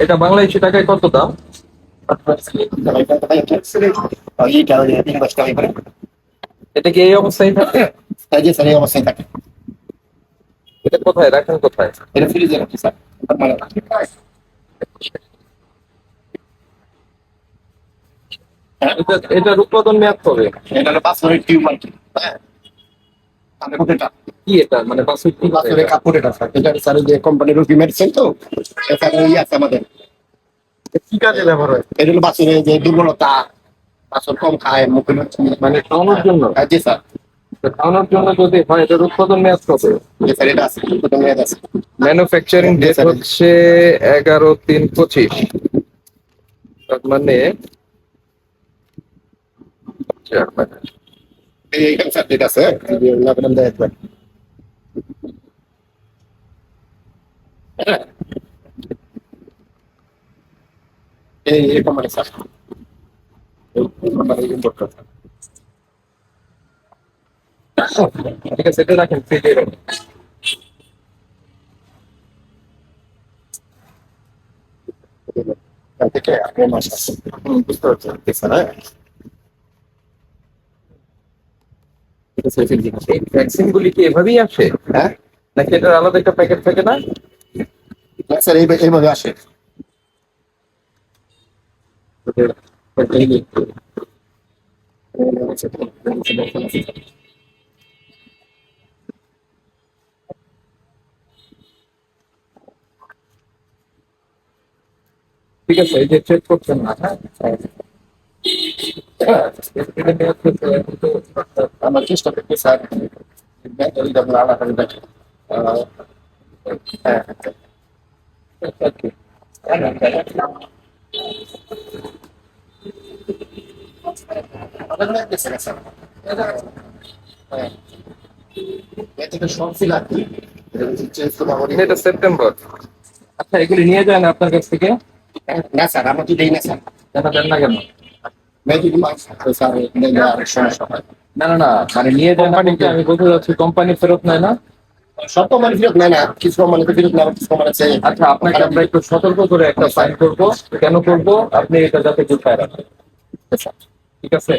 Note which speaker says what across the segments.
Speaker 1: এটা বাংলাদেশি টাকায় কত দাম? এটা কি এই অবস্থায় থাকে?
Speaker 2: অবস্থায় থাকে
Speaker 1: এটা কোথায়? রাখেন কোথায়?
Speaker 2: এটা ফ্রিজে রাখি স্যার
Speaker 1: এটা এটার উৎপাদন মেয়াদ কবে?
Speaker 2: এটা হলো পাঁচশোরের টিউব আর কি হ্যাঁ আমি
Speaker 1: কি এটা? মানে বাসুর কি? করে
Speaker 2: পাঁচশোরের
Speaker 1: এটা?
Speaker 2: স্যার এটা স্যার যে কোম্পানির রুপি মেডিসিন তো? স্যার ইয়ে আছে আমাদের।
Speaker 1: কি কাজে ব্যবহার হয়?
Speaker 2: এটা হলো বাছুরের যে দুর্বলতা কম খায় মুখে
Speaker 1: মানে খাওয়ানোর জন্য?
Speaker 2: হ্যাঁ, জি স্যার।
Speaker 1: খাওয়ানোর জন্য যদি হয় এটার উৎপাদন মেয়াদ কবে
Speaker 2: স্যার এটা আছে। দুটো মেয়াদ আছে।
Speaker 1: ম্যানুফ্যাকচারিং ডেট হচ্ছে এগারো তিন পঁচিশ। মানে আচ্ছা, মানে
Speaker 2: এইখানে স্যার ডেট আছে যদি হ্যাঁ। থেকে আগে মাস আছে। বুঝতে পারছেন হ্যাঁ? ফিল দিন
Speaker 1: এই ভ্যাকসিন গুলি কি এভাবেই আসে?
Speaker 2: হ্যাঁ?
Speaker 1: নাকি এটার আলাদা একটা প্যাকেট থাকে না?
Speaker 2: না, স্যার এই এইভাবে আসে।
Speaker 1: ঠিক আছে এই যে চেক করছেন না হ্যাঁ?
Speaker 2: আমার চেষ্টা করতে স্যার। ব্যাটারি ডাবল আলাদা করে হ্যাঁ হ্যাঁ এটা সব ফিল আর কি এটা হচ্ছে চেঞ্জ তো বাবরি
Speaker 1: এটা সেপ্টেম্বর। আচ্ছা এগুলি নিয়ে যায় না আপনার কাছ থেকে।
Speaker 2: না স্যার আমরা তো দেই না স্যার।
Speaker 1: কেন দেন না কেন?
Speaker 2: ম্যাজিক মাছ স্যার সমস্যা হয়
Speaker 1: না না না মানে নিয়ে যায় আমি বলতে যাচ্ছি কোম্পানি ফেরত নেয় না?
Speaker 2: সব কোম্পানি ফেরত নেয় না কিছু কোম্পানি ফেরত নেয় কিছু কোম্পানি আছে।
Speaker 1: আচ্ছা আপনাকে আমরা একটু সতর্ক করে একটা করব। কেন করব? আপনি এটা যাতে গুছায় রাখেন। ঠিক আছে?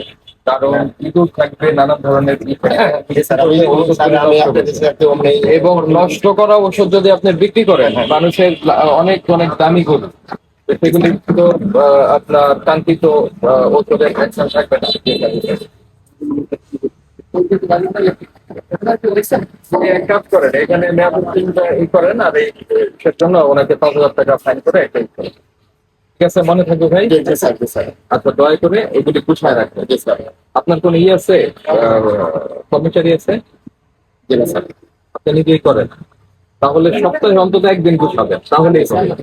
Speaker 1: কারণ ইঁদুর থাকবে নানান ধরনের এবং নষ্ট করা ওষুধ যদি আপনি বিক্রি করেন মানুষের অনেক অনেক দামি গরু। তো সেগুলি তো আহ, আপনার কাঙ্ক্ষিত আহ, ওষুধের অ্যাকশন থাকবে না। করে মনে থাকবে ভাই আচ্ছা দয়া করে এগুলি গুছায় রাখবেন আপনার কোনো ইয়ে আছে কর্মচারী আছে আপনি নিজেই করেন তাহলে সপ্তাহে অন্তত একদিন গুছাবেন তাহলেই হবে